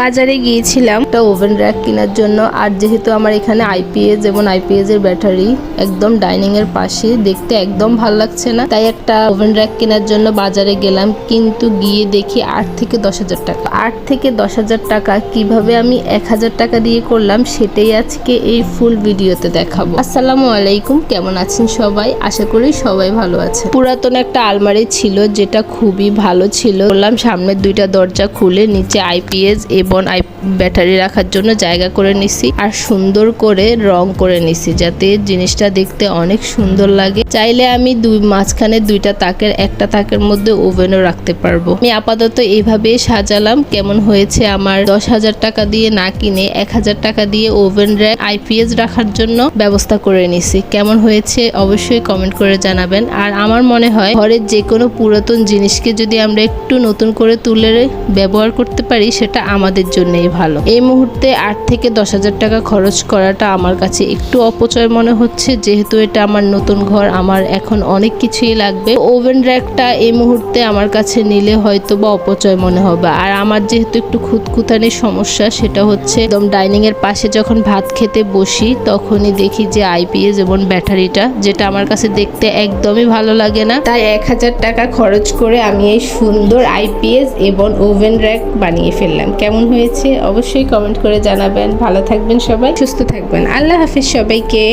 বাজারে গিয়েছিলাম একটা ওভেন র্যাক কেনার জন্য। আর যেহেতু আমার এখানে আইপিএস এবং আইপিএস এর ব্যাটারি একদম ডাইনিং এর পাশে, দেখতে একদম ভালো লাগছে না। তাই একটা ওভেন র্যাক কেনার জন্য বাজারে গেলাম, কিন্তু গিয়ে দেখি আট থেকে দশ হাজার টাকা। আট থেকে দশ হাজার টাকা কীভাবে আমি এক হাজার টাকা দিয়ে করলাম সেটাই আজকে এই ফুল ভিডিওতে দেখাবো। আসসালামু আলাইকুম, কেমন আছেন সবাই? আশা করি সবাই ভালো আছে পুরাতন একটা আলমারি ছিল, যেটা খুবই ভালো ছিল। বললাম সামনের দুইটা দরজা খুলে নিচে আইপিএস এবং আই ব্যাটারি রাখার জন্য জায়গা করে নিছি আর সুন্দর করে রং করে নিছি যাতে জিনিসটা দেখতে অনেক সুন্দর লাগে। চাইলে আমি দুই, মাঝখানে দুইটা তাকের, একটা তাকের মধ্যে ওভেনও রাখতে পারব। আমি আপাতত এইভাবেই সাজালাম। কেমন হয়েছে আমার দশ হাজার টাকা দিয়ে না কিনে এক হাজার টাকা দিয়ে ওভেন র্যাক আইপিএস রাখার জন্য ব্যবস্থা করে নিছি। কেমন হয়েছে অবশ্যই কমেন্ট করে জানাবেন। আর আমার মনে হয় ঘরের যে কোনো পুরাতন জিনিসকে যদি আমরা একটু নতুন করে তুলে ব্যবহার করতে পারি, সেটা আমাদের জন্যই ভালো। এই মুহূর্তে আট থেকে দশ হাজার টাকা খরচ করাটা আমার কাছে একটু অপচয় মনে হচ্ছে, যেহেতু এটা আমার নতুন ঘর, আমার এখন অনেক কিছুই লাগবে। ওভেন র্যাকটা এই মুহূর্তে আমার কাছে নিলে হয়তো বা অপচয় মনে হবে। আর আমার যেহেতু একটু খুঁতখুতানির সমস্যা, সেটা হচ্ছে একদম ডাইনিং এর পাশে যখন ভাত খেতে বসি, তখনই দেখি যে আইপিএস এবং ব্যাটারিটা, যেটা আমার কাছে দেখতে একদমই ভালো লাগে না। তাই এক হাজার টাকা খরচ করে আমি এই সুন্দর আইপিএস এবং ওভেন র্যাক বানিয়ে ফেললাম। কেমন হয়েছে অবশ্যই কমেন্ট করে জানাবেন। ভালো থাকবেন সবাই সুস্থ থাকবেন। আল্লাহ হাফিজ সবাইকে।